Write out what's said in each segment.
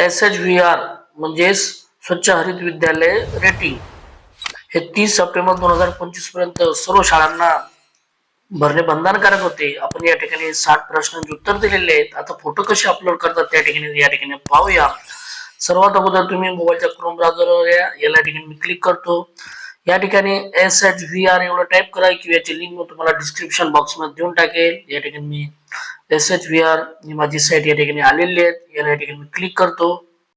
S H V R म्हणजेच स्वच्छ हरित विद्यालय रेटिंग हे तीस सप्टेंबर दोन हजार पंचवीसपर्यंत सर्व शाळांना भरणे बंधनकारक होते. आपण या ठिकाणी साठ प्रश्नांची उत्तर दिलेले आहेत. आता फोटो कसे अपलोड करतात त्या ठिकाणी या ठिकाणी पाहूया. सर्वात अगोदर तुम्ही मोबाईलच्या क्रोम ब्राउझरवर या. याला ठिकाणी मी क्लिक करतो. या ठिकाणी एस एच व्ही आर एवढं टाईप करा किंवा याची लिंक मी तुम्हाला डिस्क्रिप्शन बॉक्समध्ये देऊन टाकेल. या ठिकाणी मी एस एच व्ही आर ही माझी साईट या ठिकाणी आलेली आहे याला या ठिकाणी मी क्लिक करतो.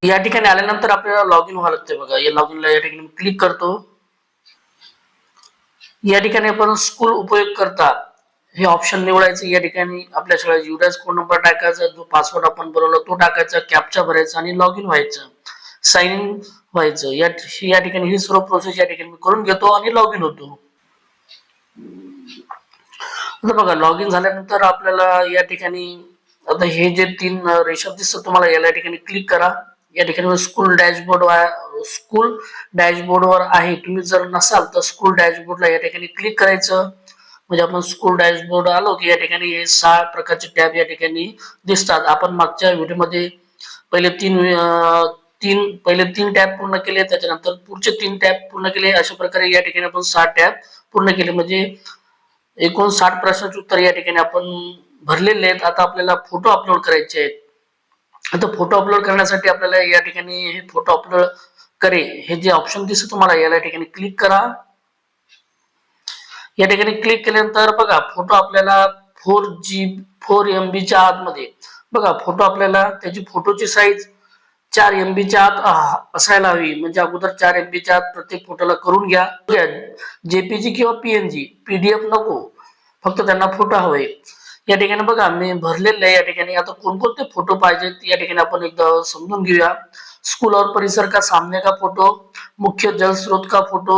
या ठिकाणी आल्यानंतर आपल्याला लॉग इन व्हावं लागते बघा. या लॉग इनला या ठिकाणी मी क्लिक करतो. या ठिकाणी आपण स्कूल उपयोग करता. हे ऑप्शन निवडायचं. या ठिकाणी आपल्या सगळ्या युडास कोड नंबर टाकायचा. जो पासवर्ड आपण बनवला तो टाकायचा. कॅप्चा भरायचा आणि लॉग इन व्हायचं. साइन इन व्हायचं. या या ठिकाणी ही सर्व प्रोसेस या ठिकाणी मी करून घेतो आणि लॉग इन होतो. आता बघा लॉग इन झाल्यानंतर आपल्याला या ठिकाणी आता हे जे तीन रेशब रेषा तुम्हाला याला या ठिकाणी क्लिक करा. या ठिकाणी स्कूल डॅशबोर्ड स्कूल डॅशबोर्डवर आहे. तुम्ही जर नसाल तर स्कूल डॅशबोर्डला या ठिकाणी क्लिक करायचं. म्हणजे आपण स्कूल डॅशबोर्ड आलो की या ठिकाणी हे सहा प्रकारचे टॅब या ठिकाणी दिसतात. आपण मागच्या व्हिडिओमध्ये पहिले तीन तीन पहिले तीन टॅब पूर्ण केले त्याच्यानंतर पुढचे तीन टॅब पूर्ण केले. अशा प्रकारे या ठिकाणी आपण सहा टॅब पूर्ण केले. म्हणजे एकूण साठ प्रश्नाचे उत्तर या ठिकाणी आपण भरलेले आहेत. आता आपल्याला फोटो अपलोड करायचे आहेत. आता फोटो अपलोड करण्यासाठी आपल्याला या ठिकाणी हे फोटो अपलोड करे. हे जे ऑप्शन दिसत तुम्हाला याला या ठिकाणी क्लिक करा. या ठिकाणी क्लिक केल्यानंतर बघा फोटो आपल्याला फोर जी फोर एम बीच्या आतमध्ये. बघा फोटो आपल्याला त्याची फोटोची साईज चार एम बीच्या आत असायला हवी. म्हणजे अगोदर चार एम बीच्या आत प्रत्येक फोटोला करून घ्या. जेपीजी किंवा पीएनजी पीडीएफ नको. फक्त त्यांना फोटो हवे. या ठिकाणी बघा मी भरलेले आहे या ठिकाणी. आता कोणकोणते फोटो पाहिजेत या ठिकाणी आपण एकदा समजून घेऊया. स्कूल और परिसर का सामने का फोटो मुख्य जलस्रोत का फोटो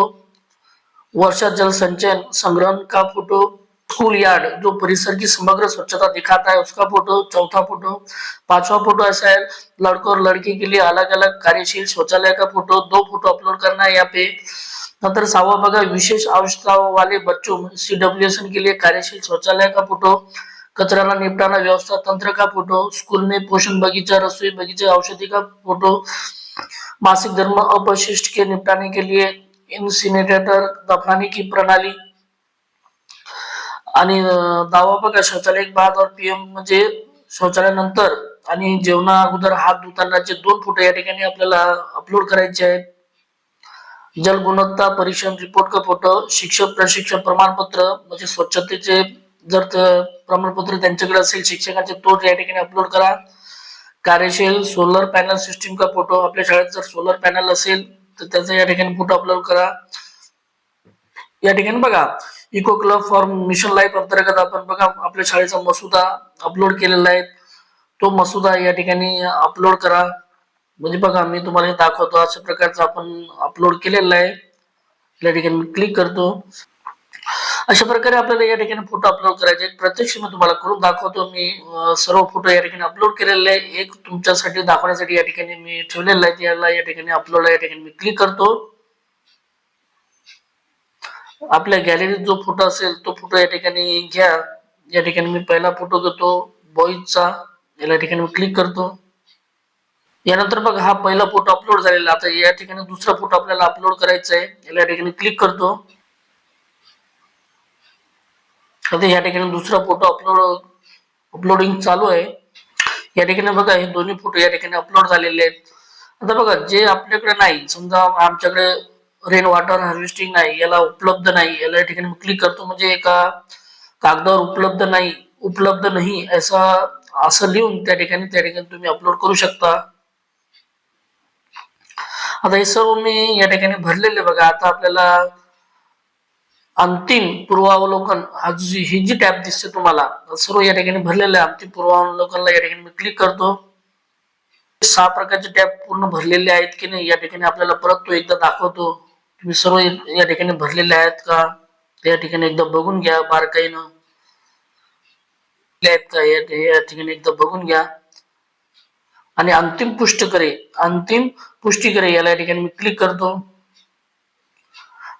वर्षा जल संचयन संग्रहण का फोटो स्कूल यार्ड जो परिसर की समग्र स्वच्छता दिखाता है उसका फोटो चौथा फोटो पांचवा फोटो ऐसा है लड़कों और लड़की के लिए अलग अलग कार्यशील शौचालय का फोटो दो फोटो अपलोड करना है यहाँ पे। नंतर सहावा बघा विशेष आवश्यकता वाले बच्चों सीडब्ल्यूएस के लिए कार्यशील शौचालय का फोटो कचरा निपटाना व्यवस्था तंत्र का फोटो स्कूल में पोषण बगीचा रसोई बगीचा औषधि का फोटो मासिक धर्म अपशिष्ट के निपटाने के लिए इन्सिनेटर दफनाने की प्रणाली आणि दावा बघा शौचालय एक बाद और पीएम म्हणजे शौचालय नंतर आणि जेवणा अगोदर हात धुतानाचे दोन फोटो या ठिकाणी आपल्याला अपलोड करायचे आहेत. जल गुणवत्ता परीक्षण रिपोर्ट का फोटो शिक्षक प्रशिक्षण प्रमाणपत्र म्हणजे स्वच्छतेचे जर प्रमाणपत्र त्यांच्याकडे असेल शिक्षकाचे तो या ठिकाणी अपलोड करा. कार्यशील सोलर पॅनल सिस्टीम का फोटो आपल्या शाळेत जर सोलर पॅनल असेल तर त्याचा या ठिकाणी फोटो अपलोड करा. या ठिकाणी बघा eco club for mission life अंतर्गत आपण बघा आपल्या शाळेचा मसुदा अपलोड केलेला आहे. तो मसुदा या ठिकाणी अपलोड करा. म्हणजे बघा मी तुम्हाला हे दाखवतो. अशा प्रकारचं आपण अपलोड केलेलं आहे. या ठिकाणी मी क्लिक करतो. अशा प्रकारे आपल्याला या ठिकाणी फोटो अपलोड करायचे प्रत्यक्ष मी तुम्हाला करून दाखवतो. मी सर्व फोटो या ठिकाणी अपलोड केलेले आहे एक तुमच्यासाठी दाखवण्यासाठी या ठिकाणी मी ठेवलेला आहे. याला या ठिकाणी अपलोड या ठिकाणी मी क्लिक करतो. आपल्या गॅलरीत जो फोटो असेल तो फोटो या ठिकाणी घ्या. या ठिकाणी मी पहिला फोटो घेतो बॉईजचा याला ठिकाणी मी क्लिक करतो. यानंतर बघा हा पहिला फोटो अपलोड झालेला. आता या ठिकाणी दुसरा फोटो आपल्याला अपलोड करायचा आहे याला या ठिकाणी क्लिक करतो. आता या ठिकाणी दुसरा फोटो अपलोड अपलोडिंग चालू आहे. या ठिकाणी बघा हे दोन्ही फोटो या ठिकाणी अपलोड झालेले आहेत. आता बघा जे आपल्याकडे नाही समजा आमच्याकडे रेन वॉटर हार्वेस्टिंग नाही याला उपलब्ध नाही. याला या ठिकाणी क्लिक करतो म्हणजे एका कागदावर उपलब्ध नाही उपलब्ध नाही असं असं लिहून त्या ठिकाणी त्या ठिकाणी तुम्ही अपलोड करू शकता. आता हे सर्व मी या ठिकाणी भरलेले बघा. आता आपल्याला अंतिम पूर्वावलोकन हा जी ही जी टॅब दिसते तुम्हाला सर्व या ठिकाणी भरलेलं आहे. अंतिम पूर्वावलोकनला या ठिकाणी मी क्लिक करतो. सहा प्रकारचे टॅब पूर्ण भरलेले आहेत की नाही या ठिकाणी आपल्याला परत तो एकदा दाखवतो. तुम्ही सर्व या ठिकाणी भरलेले आहेत का? या ठिकाणी एकदा बघून घ्या बारकाईनं. आहेत का या ठिकाणी एकदा बघून घ्या. आणि अंतिम पुष्ट करे अंतिम पुष्टी करे याला या ठिकाणी मी क्लिक करतो.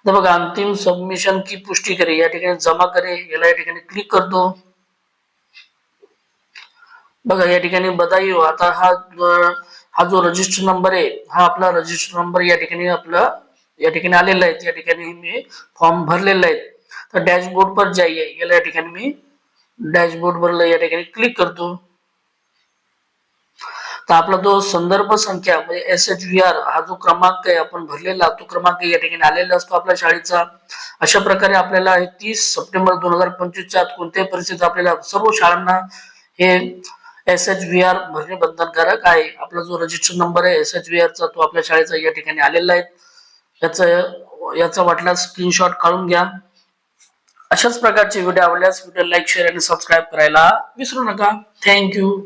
तर बघा अंतिम सबमिशन की पुष्टी करे या ठिकाणी जमा करे याला या ठिकाणी क्लिक करतो. बघा या ठिकाणी बदाई हो. आता हा हा जो रजिस्टर नंबर आहे हा आपला रजिस्टर नंबर या ठिकाणी आपला या ठिकाणी आलेला आहे या ठिकाणी मी फॉर्म भरलेला आहे तर डॅशबोर्ड पर जाईये. याला या ठिकाणी मी डॅशबोर्ड वरला या ठिकाणी क्लिक करतो. तर आपला जो संदर्भ संख्या म्हणजे एस एच व्ही आर हा जो क्रमांक आहे आपण भरलेला तो क्रमांक या ठिकाणी आलेला असतो आपल्या शाळेचा. अशा प्रकारे आपल्याला तीस सप्टेंबर दोन हजार पंचवीसच्या आत कोणत्याही परिस्थितीत आपल्याला सर्व शाळांना हे एस एच व्ही आर भरणे बंधनकारक आहे. आपला जो रजिस्टर नंबर आहे एस एच व्ही आरचा तो आपल्या शाळेचा या ठिकाणी आलेला आहे. याचं याचा वाटल्यास स्क्रीनशॉट काढून घ्या. अशाच प्रकारचे व्हिडिओ आवडल्यास व्हिडिओ लाईक शेअर आणि सबस्क्राईब करायला विसरू नका. थँक्यू